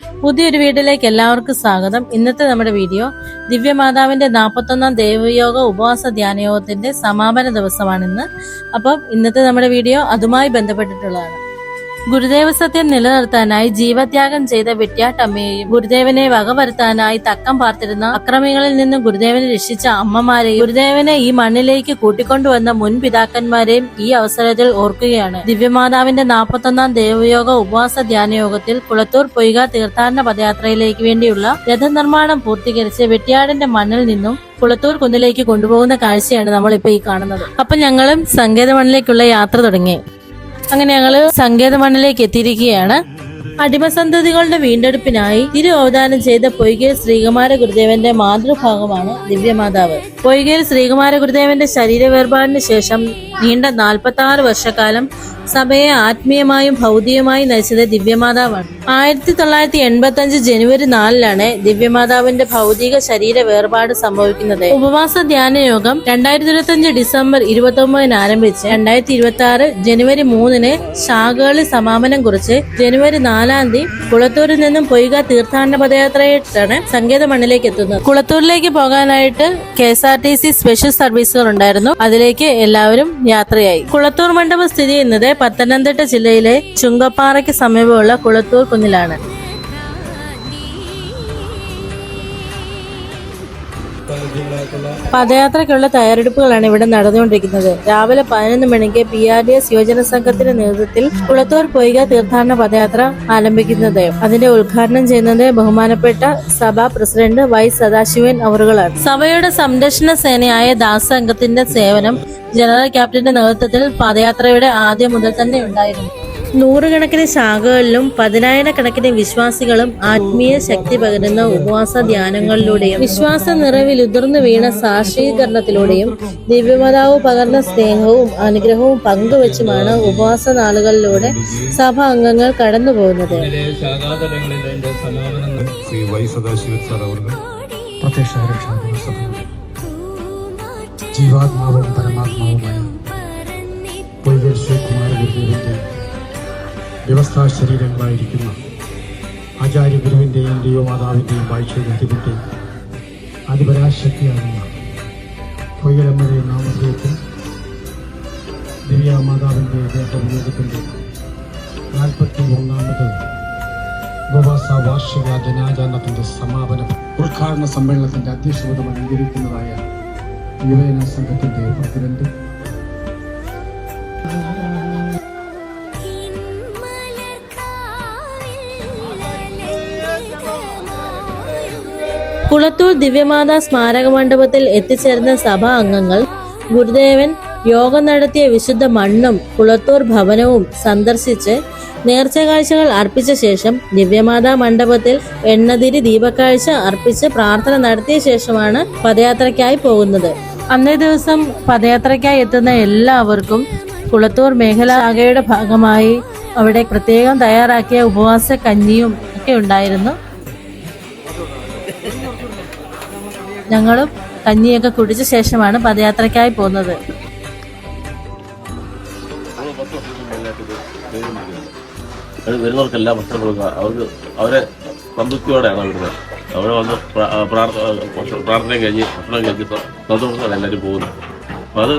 പുതിയൊരു വീഡിയോയിലേക്ക് എല്ലാവർക്കും സ്വാഗതം. ഇന്നത്തെ നമ്മുടെ വീഡിയോ ദിവ്യമാതാവിന്റെ നാൽപ്പത്തൊന്നാം ദേവയോഗ ഉപവാസ ധ്യാനയോഗത്തിന്റെ സമാപന ദിവസമാണിന്ന്. അപ്പം ഇന്നത്തെ നമ്മുടെ വീഡിയോ അതുമായി ബന്ധപ്പെട്ടിട്ടുള്ളതാണ്. ഗുരുദേവ സത്യം നിലനിർത്താനായി ജീവത്യാഗം ചെയ്ത വെട്ടിയാട്ടമ്മയെയും ഗുരുദേവനെ വകവരുത്താനായി തക്കം പാർത്തിരുന്ന അക്രമികളിൽ നിന്നും ഗുരുദേവനെ രക്ഷിച്ച അമ്മമാരെയും ഗുരുദേവനെ ഈ മണ്ണിലേക്ക് കൂട്ടിക്കൊണ്ടുവന്ന മുൻ പിതാക്കന്മാരെയും ഈ അവസരത്തിൽ ഓർക്കുകയാണ്. ദിവ്യമാതാവിന്റെ നാൽപ്പത്തൊന്നാം ദേവയോഗ ഉപവാസ ധ്യാനയോഗത്തിൽ കുളത്തൂർ പൊയ്ക തീർത്ഥാടന പദയാത്രയിലേക്ക് വേണ്ടിയുള്ള രഥനിർമ്മാണം പൂർത്തീകരിച്ച് വെട്ടിയാടിന്റെ മണ്ണിൽ നിന്നും കുളത്തൂർ കുന്നിലേക്ക് കൊണ്ടുപോകുന്ന കാഴ്ചയാണ് നമ്മൾ നമ്മളിപ്പോ ഈ കാണുന്നത്. അപ്പൊ ഞങ്ങളും സങ്കേതമണ്ണിലേക്കുള്ള യാത്ര തുടങ്ങി. അങ്ങനെ ഞങ്ങൾ സങ്കേത മണ്ണിലേക്ക് എത്തിയിരിക്കുകയാണ്. അടിമസന്തതികളുടെ വീണ്ടെടുപ്പിനായി തിരു അവതാരം ചെയ്ത പൊയ്കേൽ ശ്രീകുമാര ഗുരുദേവന്റെ മാതൃഭാഗമാണ് ദിവ്യമാതാവ്. പൊയ്കേൽ ശ്രീകുമാര ഗുരുദേവന്റെ ശരീര വേർപാടിന് ശേഷം നീണ്ട നാൽപ്പത്തി ആറ് വർഷക്കാലം സഭയെ ആത്മീയമായും ഭൗതികമായും നയിച്ചത് ദിവ്യമാതാവാണ്. ആയിരത്തി തൊള്ളായിരത്തി എൺപത്തി അഞ്ച് ജനുവരി നാലിലാണ് ദിവ്യമാതാവിന്റെ ഭൗതിക ശരീര വേർപാട് സംഭവിക്കുന്നത്. ഉപവാസ ധ്യാന യോഗം രണ്ടായിരത്തി ഇരുപത്തി അഞ്ച് ഡിസംബർ ഇരുപത്തി ഒമ്പതിന് ആരംഭിച്ച് രണ്ടായിരത്തി ഇരുപത്തി ആറ് ജനുവരി മൂന്നിന് ശാഖകളിൽ സമാപനം കുറിച്ച് ജനുവരി നാലാം തീയതി കുളത്തൂരിൽ നിന്നും പൊയ്ക തീർത്ഥാടന പദയാത്രയായിട്ടാണ് സങ്കേത മണ്ണിലേക്ക് എത്തുന്നത്. കുളത്തൂരിലേക്ക് പോകാനായിട്ട് K S R T C special സർവീസുകൾ ഉണ്ടായിരുന്നു. അതിലേക്ക് എല്ലാവരും യാത്രയായി. കുളത്തൂർ മണ്ഡപം സ്ഥിതി ചെയ്യുന്നത് പത്തനംതിട്ട ജില്ലയിലെ ചുങ്കപ്പാറയ്ക്ക് സമീപമുള്ള കുളത്തൂർ കുന്നിലാണ്. പദയാത്രയ്ക്കുള്ള തയ്യാറെടുപ്പുകളാണ് ഇവിടെ നടന്നുകൊണ്ടിരിക്കുന്നത്. രാവിലെ പതിനൊന്ന് മണിക്ക് പി ആർ ഡി എസ് യുവജന സംഘത്തിന്റെ നേതൃത്വത്തിൽ കുളത്തൂർ പൊയ്ക തീർത്ഥാടന പദയാത്ര ആരംഭിക്കുന്നത്. അതിന്റെ ഉദ്ഘാടനം ചെയ്യുന്നത് ബഹുമാനപ്പെട്ട സഭാ പ്രസിഡന്റ് വൈ സദാശിവൻ അവറുകളാണ്. സഭയുടെ സംരക്ഷണ സേനയായ ദാസ സംഘത്തിന്റെ സേവനം ജനറൽ ക്യാപ്റ്റന്റെ നേതൃത്വത്തിൽ പദയാത്രയുടെ ആദ്യം മുതൽ തന്നെ ഉണ്ടായിരുന്നു. നൂറുകണക്കിന് ശാഖകളിലും പതിനായിരക്കണക്കിന് വിശ്വാസികളും ആത്മീയ ശക്തി പകരുന്ന ഉപവാസ ധ്യാനങ്ങളിലൂടെയും വിശ്വാസ നിറവിൽ ഉതിർന്നു വീണ സാക്ഷീകരണത്തിലൂടെയും ദിവ്യമാതാവ് പകർന്ന സ്നേഹവും അനുഗ്രഹവും പങ്കുവച്ചുമാണ് ഉപവാസ നാളുകളിലൂടെ സഭ അംഗങ്ങൾ കടന്നു പോകുന്നത് ജീവാത്മാവും പരമാത്മാവുമായ പൊയ്കൽ ശ്രീകുമാര ഗുരുദേവന്റെ വ്യവസ്ഥാ ശരീരങ്ങളായിരിക്കുന്ന ആചാര്യ ഗുരുവിന്റെയും ദൈവമാതാവിന്റെയും വാഴ്ചയെത്തിപ്പെട്ട് അതിപരാശക്തിയാകുന്ന കൊയ്യലമ്മയുടെ നാമധേയത്തിൽ ദിവ്യമാതാവിന്റെ ദേഹവിയോഗത്തിന്റെ നാൽപ്പത്തി ഒന്നാമത് ഉപവാസ വാർഷിക ജനാചരണത്തിന്റെ സമാപനം. ഉദ്ഘാടന സമ്മേളനത്തിന്റെ അധ്യക്ഷത അലങ്കരിക്കുന്നതായ യുവജന സംഘത്തിന്റെ പ്രസിഡന്റ് കുളത്തൂർ ദിവ്യമാതാ സ്മാരക മണ്ഡപത്തിൽ എത്തിച്ചേർന്ന സഭാ അംഗങ്ങൾ ഗുരുദേവൻ യോഗം നടത്തിയ വിശുദ്ധ മണ്ണും കുളത്തൂർ ഭവനവും സന്ദർശിച്ച് നേർച്ച കാഴ്ചകൾ അർപ്പിച്ച ശേഷം ദിവ്യമാതാ മണ്ഡപത്തിൽ എണ്ണതിരി ദീപക്കാഴ്ച അർപ്പിച്ച് പ്രാർത്ഥന നടത്തിയ ശേഷമാണ് പദയാത്രയ്ക്കായി പോകുന്നത്. അന്നേ ദിവസം പദയാത്രയ്ക്കായി എത്തുന്ന എല്ലാവർക്കും കുളത്തൂർ മേഖല ശാഖയുടെ ഭാഗമായി അവിടെ പ്രത്യേകം തയ്യാറാക്കിയ ഉപവാസ കഞ്ഞിയും ഒക്കെ ഉണ്ടായിരുന്നു. ഞങ്ങളും കഞ്ഞിയൊക്കെ കുടിച്ച ശേഷമാണ് പദയാത്രയ്ക്കായി പോകുന്നത്. വരുന്നവർക്കെല്ലാം വസ്ത്രം കൊടുക്കുക അവർക്ക് അവരെ സംതൃപ്തിയോടെയാണ് അവിടുന്ന് അവിടെ വന്ന് പ്രാർത്ഥന കഴിഞ്ഞ് ഭക്ഷണം കഴിഞ്ഞ് സന്തോഷത്തോടെ എല്ലാവരും പോകുന്നത് അപ്പം അത്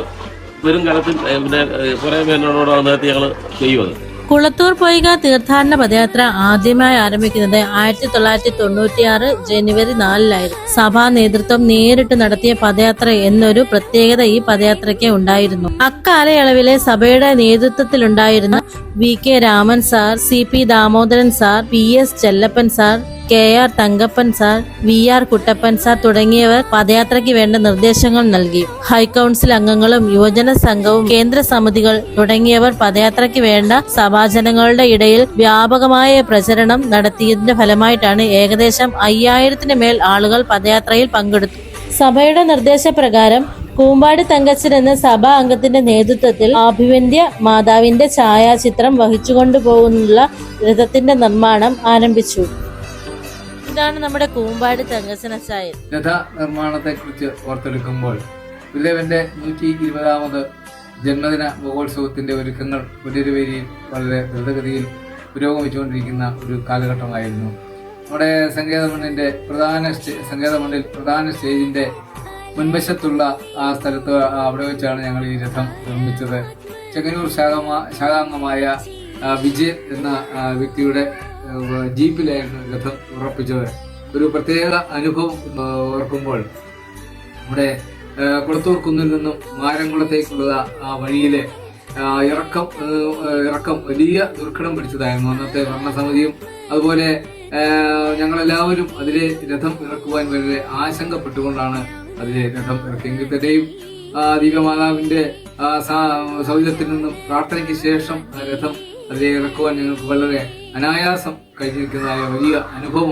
വരും കാലത്തിൽ പിന്നെ കുറേ പേരോട് നേരത്തെ ഞങ്ങൾ ചെയ്യും അത് കുളത്തൂർ പൊയ്ക തീർത്ഥാടന പദയാത്ര ആദ്യമായി ആരംഭിക്കുന്നത് ആയിരത്തി തൊള്ളായിരത്തി തൊണ്ണൂറ്റിയാറ് ജനുവരി നാലിലായിരുന്നു. സഭാ നേതൃത്വം നേരിട്ട് നടത്തിയ പദയാത്ര എന്നൊരു പ്രത്യേകത ഈ പദയാത്രയ്ക്ക് ഉണ്ടായിരുന്നു. അക്കാലയളവിലെ സഭയുടെ നേതൃത്വത്തിലുണ്ടായിരുന്ന V K Raman sir C P Damodaran sir P S Chellappan sir K R Thankappan sir V R Kuttappan sir തുടങ്ങിയവർ പദയാത്രയ്ക്ക് വേണ്ട നിർദ്ദേശങ്ങൾ നൽകി. ഹൈക്കൌൺസിൽ അംഗങ്ങളും യുവജന സംഘവും കേന്ദ്ര സമിതികൾ തുടങ്ങിയവർ പദയാത്രയ്ക്ക് വേണ്ട സഭാജനങ്ങളുടെ ഇടയിൽ വ്യാപകമായ പ്രചരണം നടത്തിയതിന്റെ ഫലമായിട്ടാണ് ഏകദേശം അയ്യായിരത്തിന് മേൽ ആളുകൾ പദയാത്രയിൽ പങ്കെടുത്തു. സഭയുടെ നിർദ്ദേശപ്രകാരം കൂമ്പാടി തങ്കച്ചൻ എന്ന സഭാ അംഗത്തിന്റെ നേതൃത്വത്തിൽ ആഭിവന്ധ്യ മാതാവിന്റെ ഛായാചിത്രം വഹിച്ചുകൊണ്ടുപോകുന്നുള്ള രഥത്തിന്റെ നിർമ്മാണം ആരംഭിച്ചു. ഇതാണ് നമ്മുടെ കൂമ്പാട് തങ്കച്ചൻ അച്ചായൻ. രഥ നിർമ്മാണത്തെക്കുറിച്ച് ഓർത്തെടുക്കുമ്പോൾ ഗുരുദേവന്റെ നൂറ്റി ഇരുപതാമത് ജന്മദിന മഹോത്സവത്തിന്റെ ഒരുക്കങ്ങൾ പുനരുവേരിയിൽ വളരെ ദ്രുതഗതിയിൽ പുരോഗമിച്ചുകൊണ്ടിരിക്കുന്ന ഒരു കാലഘട്ടമായിരുന്നു. നമ്മുടെ സംഗീതമണ്ണിന്റെ പ്രധാന സ്റ്റേ- സംഗീതമണ്ണിൽ പ്രധാന സ്റ്റേജിന്റെ മുൻവശത്തുള്ള ആ സ്ഥലത്ത് അവിടെ വെച്ചാണ് ഞങ്ങൾ ഈ രഥം നിർമ്മിച്ചത്. ചെങ്ങന്നൂർ ശാഖമാ ശാഖാംഗമായ വിജയ് എന്ന വ്യക്തിയുടെ ജീപ്പിലായിരുന്നു കഥ ഉറപ്പിച്ചത്. ഒരു പ്രത്യേക അനുഭവം ഓർക്കുമ്പോൾ നമ്മുടെ കുളത്തൂർ കുന്നിൽ നിന്നും മാരംകുളത്തേക്കുള്ള ആ വഴിയിലെ ഇറക്കം ഇറക്കം വലിയ ദുർഘടം പിടിച്ചതായിരുന്നു. അന്നത്തെ ഭരണസമിതിയും അതുപോലെ ഞങ്ങളെല്ലാവരും അതിലെ രഥം ഇറക്കുവാൻ വളരെ ആശങ്കപ്പെട്ടുകൊണ്ടാണ് അതിലെ രഥം ഇറക്കിയെങ്കിൽ തന്നെയും ദീപമാതാവിന്റെ ആ, നിന്നും പ്രാർത്ഥനയ്ക്ക് ശേഷം രഥം അതിലെ ഇറക്കുവാൻ ഞങ്ങൾക്ക് വളരെ അനായാസം കഴിഞ്ഞിരിക്കുന്നതായ വലിയ അനുഭവം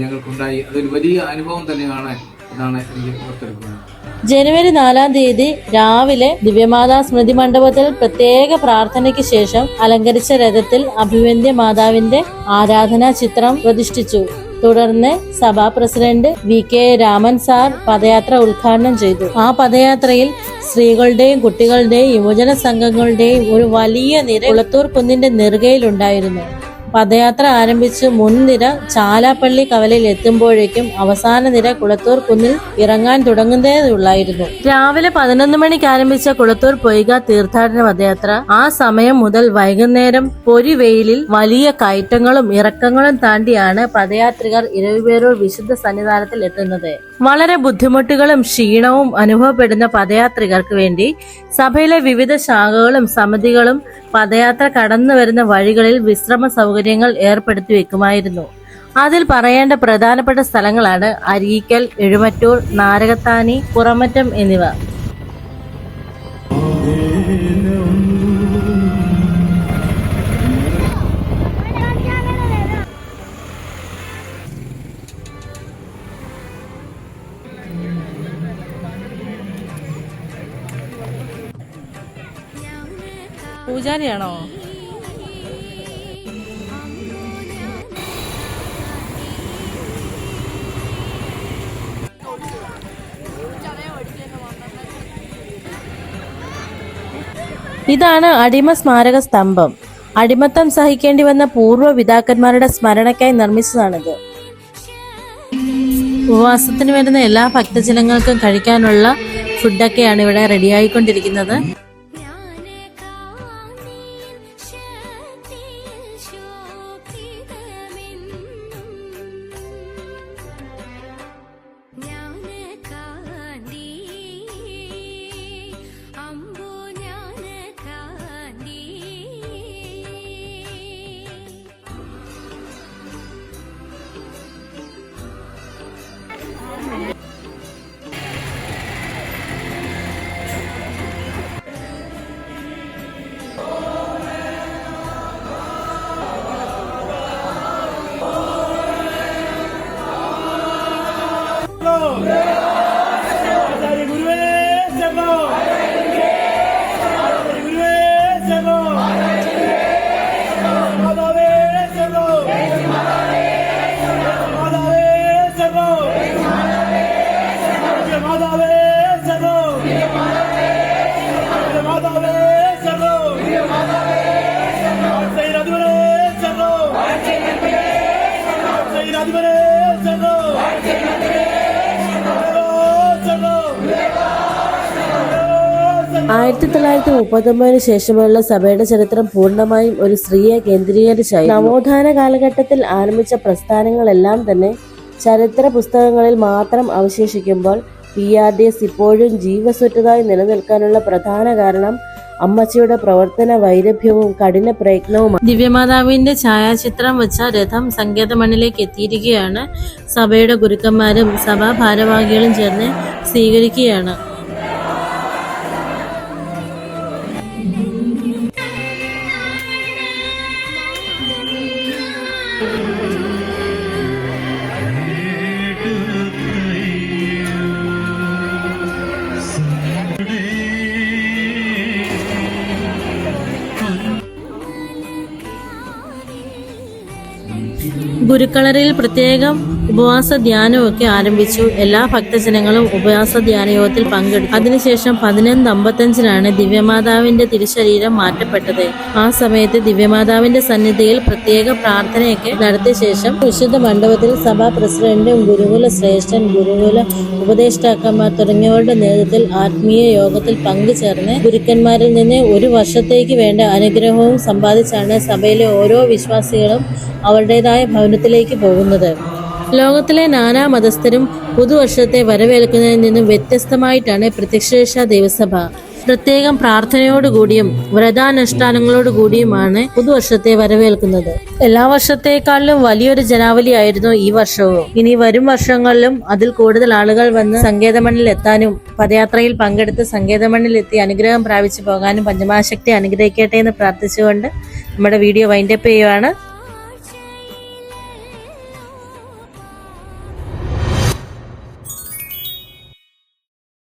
ഞങ്ങൾക്കുണ്ടായി. അതൊരു വലിയ അനുഭവം തന്നെയാണ് എന്നാണ് എനിക്ക് ഓർത്തെടുക്കുന്നത് ജനുവരി നാലാം തീയതി രാവിലെ ദിവ്യമാതാ സ്മൃതി മണ്ഡപത്തിൽ പ്രത്യേക പ്രാർത്ഥനയ്ക്ക് ശേഷം അലങ്കരിച്ച രഥത്തിൽ അഭിവന്ദ്യ മാതാവിന്റെ ആരാധനാ ചിത്രം പ്രതിഷ്ഠിച്ചു. തുടർന്ന് സഭാ president V K Raman sir പദയാത്ര ഉദ്ഘാടനം ചെയ്തു. ആ പദയാത്രയിൽ സ്ത്രീകളുടെയും കുട്ടികളുടെയും യുവജന സംഘങ്ങളുടെയും ഒരു വലിയ നിര കുളത്തൂർ കുന്നിന്റെ നെറുകയിലുണ്ടായിരുന്നു. പദയാത്ര ആരംഭിച്ച് മുൻനിര ചാലാപ്പള്ളി കവലയിൽ എത്തുമ്പോഴേക്കും അവസാന നിര കുളത്തൂർ കുന്നിൽ ഇറങ്ങാൻ തുടങ്ങുന്നതേയുള്ളായിരുന്നു. രാവിലെ പതിനൊന്ന് മണിക്ക് ആരംഭിച്ച കുളത്തൂർ പൊയ്ക തീർത്ഥാടന പദയാത്ര ആ സമയം മുതൽ വൈകുന്നേരം പൊരിവെയിലിൽ വലിയ കയറ്റങ്ങളും ഇറക്കങ്ങളും താണ്ടിയാണ് പദയാത്രികർ ഇരവിപേരൂർ വിശുദ്ധ സന്നിധാനത്തിൽ എത്തുന്നത്. വളരെ ബുദ്ധിമുട്ടുകളും ക്ഷീണവും അനുഭവപ്പെടുന്ന പദയാത്രികർക്ക് വേണ്ടി സഭയിലെ വിവിധ ശാഖകളും സമിതികളും പദയാത്ര കടന്നു വരുന്ന വഴികളിൽ വിശ്രമ സൗകര്യങ്ങൾ ഏർപ്പെടുത്തി വെക്കുമായിരുന്നു. അതിൽ പറയേണ്ട പ്രധാനപ്പെട്ട സ്ഥലങ്ങളാണ് അരീക്കൽ എഴുമറ്റൂർ നാരകത്താനി പുറമറ്റം എന്നിവ. പൂജാരിയാണോ? ഇതാണ് അടിമ സ്മാരക സ്തംഭം. അടിമത്തം സഹിക്കേണ്ടി വന്ന പൂർവ പിതാക്കന്മാരുടെ സ്മരണയ്ക്കായി നിർമ്മിച്ചതാണിത്. ഉപവാസത്തിന് വരുന്ന എല്ലാ ഭക്തജനങ്ങൾക്കും കഴിക്കാനുള്ള ഫുഡൊക്കെയാണ് ഇവിടെ റെഡിയായിക്കൊണ്ടിരിക്കുന്നത് ആയിരത്തി തൊള്ളായിരത്തി മുപ്പത്തൊമ്പതിന് ശേഷമുള്ള സഭയുടെ ചരിത്രം പൂർണമായും ഒരു സ്ത്രീയെ കേന്ദ്രീകരിച്ചായി നവോത്ഥാന കാലഘട്ടത്തിൽ ആരംഭിച്ച പ്രസ്ഥാനങ്ങളെല്ലാം തന്നെ ചരിത്ര പുസ്തകങ്ങളിൽ മാത്രം അവശേഷിക്കുമ്പോൾ പി ആർ ഡി എസ് ഇപ്പോഴും ജീവസ്വറ്റതായി നിലനിൽക്കാനുള്ള പ്രധാന കാരണം അമ്മച്ചിയുടെ പ്രവർത്തന വൈരഭ്യവും കഠിന പ്രയത്നവുമാണ്. ദിവ്യമാതാവിന്റെ ഛായാചിത്രം വെച്ച രഥം സങ്കേതമണിലേക്ക് എത്തിയിരിക്കുകയാണ്. സഭയുടെ ഗുരുക്കന്മാരും സഭാ ഭാരവാഹികളും ചേർന്ന് സ്വീകരിക്കുകയാണ്. ഗുരുക്കളറിൽ പ്രത്യേകം ഉപവാസ ധ്യാനമൊക്കെ ആരംഭിച്ചു. എല്ലാ ഭക്തജനങ്ങളും ഉപവാസ ധ്യാന യോഗത്തിൽ പങ്കെടുത്തു. അതിനുശേഷം പതിനൊന്ന് അമ്പത്തഞ്ചിനാണ് ദിവ്യമാതാവിന്റെ തിരുശരീരം മാറ്റപ്പെട്ടത്. ആ സമയത്ത് ദിവ്യമാതാവിന്റെ സന്നിധിയിൽ പ്രത്യേക പ്രാർത്ഥനയൊക്കെ നടത്തിയ ശേഷം വിശുദ്ധ മണ്ഡപത്തിൽ സഭാ പ്രസിഡന്റും ഗുരുകുല ശ്രേഷ്ഠൻ ഗുരുകുല ഉപദേഷ്ടാക്കന്മാർ തുടങ്ങിയവരുടെ നേതൃത്വത്തിൽ ആത്മീയ യോഗത്തിൽ പങ്കുചേർന്ന് ഗുരുക്കന്മാരിൽ നിന്ന് ഒരു വർഷത്തേക്ക് വേണ്ട അനുഗ്രഹവും സമ്പാദിച്ചാണ് സഭയിലെ ഓരോ വിശ്വാസികളും അവരുടേതായ ഭവനത്തിലേക്ക് പോകുന്നത്. ലോകത്തിലെ നാനാ മതസ്ഥരും പുതുവർഷത്തെ വരവേൽക്കുന്നതിൽ നിന്നും വ്യത്യസ്തമായിട്ടാണ് പ്രത്യക്ഷേഷ ദേവസഭ. പ്രത്യേകം പ്രാർത്ഥനയോടുകൂടിയും വ്രതാനുഷ്ഠാനങ്ങളോടുകൂടിയുമാണ് പുതുവർഷത്തെ വരവേൽക്കുന്നത്. എല്ലാ വർഷത്തെക്കാളിലും വലിയൊരു ജനാവലിയായിരുന്നു ഈ വർഷവും. ഇനി വരും വർഷങ്ങളിലും അതിൽ കൂടുതൽ ആളുകൾ വന്ന് സങ്കേതമണ്ണിൽ എത്താനും പദയാത്രയിൽ പങ്കെടുത്ത് സങ്കേതമണ്ണിൽ എത്തി അനുഗ്രഹം പ്രാപിച്ചു പോകാനും പഞ്ചമാശക്തി അനുഗ്രഹിക്കട്ടെ എന്ന് പ്രാർത്ഥിച്ചുകൊണ്ട് നമ്മുടെ വീഡിയോ വൈൻഡപ്പ് ചെയ്യുവാണ്.